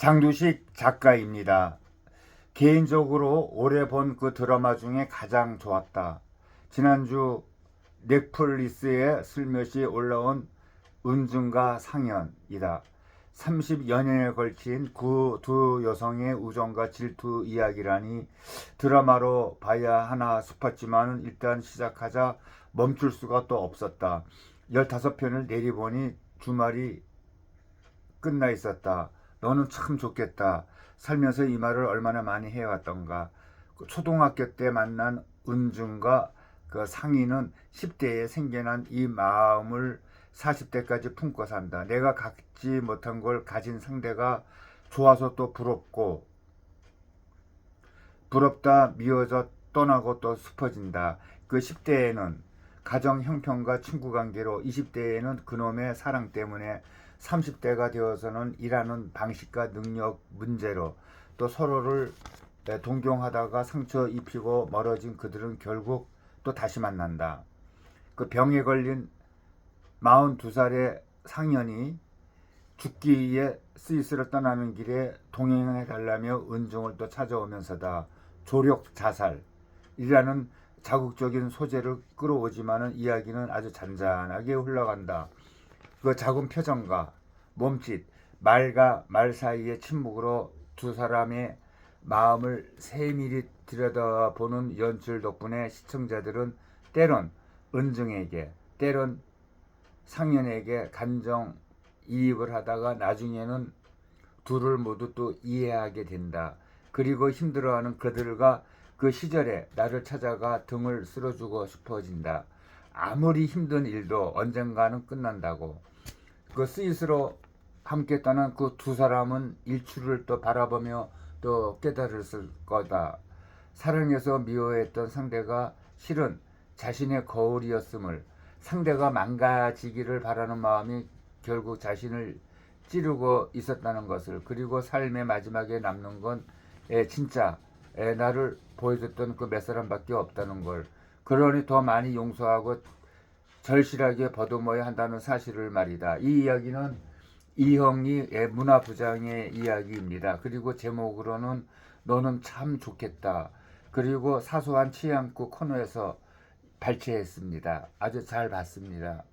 장두식 작가입니다. 개인적으로 올해 본 그 드라마 중에 가장 좋았다. 지난주 넷플릭스에 슬며시 올라온 은중과 상현이다. 30여 년에 걸친 그 두 여성의 우정과 질투 이야기라니 드라마로 봐야 하나 싶었지만 일단 시작하자 멈출 수가 또 없었다. 15편을 내리보니 주말이 끝나 있었다. 너는 참 좋겠다. 살면서 이 말을 얼마나 많이 해왔던가. 그 초등학교 때 만난 은중과 그 상희는 10대에 생겨난 이 마음을 40대까지 품고 산다. 내가 갖지 못한 걸 가진 상대가 좋아서 또 부럽고 부럽다 미워져 떠나고 또 슬퍼진다. 그 10대에는 가정 형편과 친구 관계로 20대에는 그놈의 사랑 때문에 30대가 되어서는 일하는 방식과 능력 문제로 또 서로를 동경하다가 상처 입히고 멀어진 그들은 결국 또 다시 만난다. 그 병에 걸린 42살의 상현이 죽기 위해 스위스를 떠나는 길에 동행해 달라며 은중을 또 찾아오면서다. 조력 자살이라는 자극적인 소재를 끌어오지만은 이야기는 아주 잔잔하게 흘러간다. 그 작은 표정과 몸짓, 말과 말 사이의 침묵으로 두 사람의 마음을 세밀히 들여다보는 연출 덕분에 시청자들은 때론 은중에게, 때론 상연에게 감정 이입을 하다가 나중에는 둘을 모두 또 이해하게 된다. 그리고 힘들어하는 그들과 그 시절에 나를 찾아가 등을 쓸어주고 싶어진다. 아무리 힘든 일도 언젠가는 끝난다고. 그 스위스로 함께 떠난 그 두 사람은 일출을 또 바라보며 또 깨달았을 거다. 사랑해서 미워했던 상대가 실은 자신의 거울이었음을 상대가 망가지기를 바라는 마음이 결국 자신을 찌르고 있었다는 것을 그리고 삶의 마지막에 남는 건 에, 진짜 에, 나를 보여줬던 그 몇 사람밖에 없다는 걸 그러니 더 많이 용서하고 절실하게 버듬어야 한다는 사실을 말이다. 이 이야기는 이형이 문화부장의 이야기입니다. 그리고 제목으로는 너는 참 좋겠다. 그리고 사소한 치안구 코너에서 발췌했습니다. 아주 잘 봤습니다.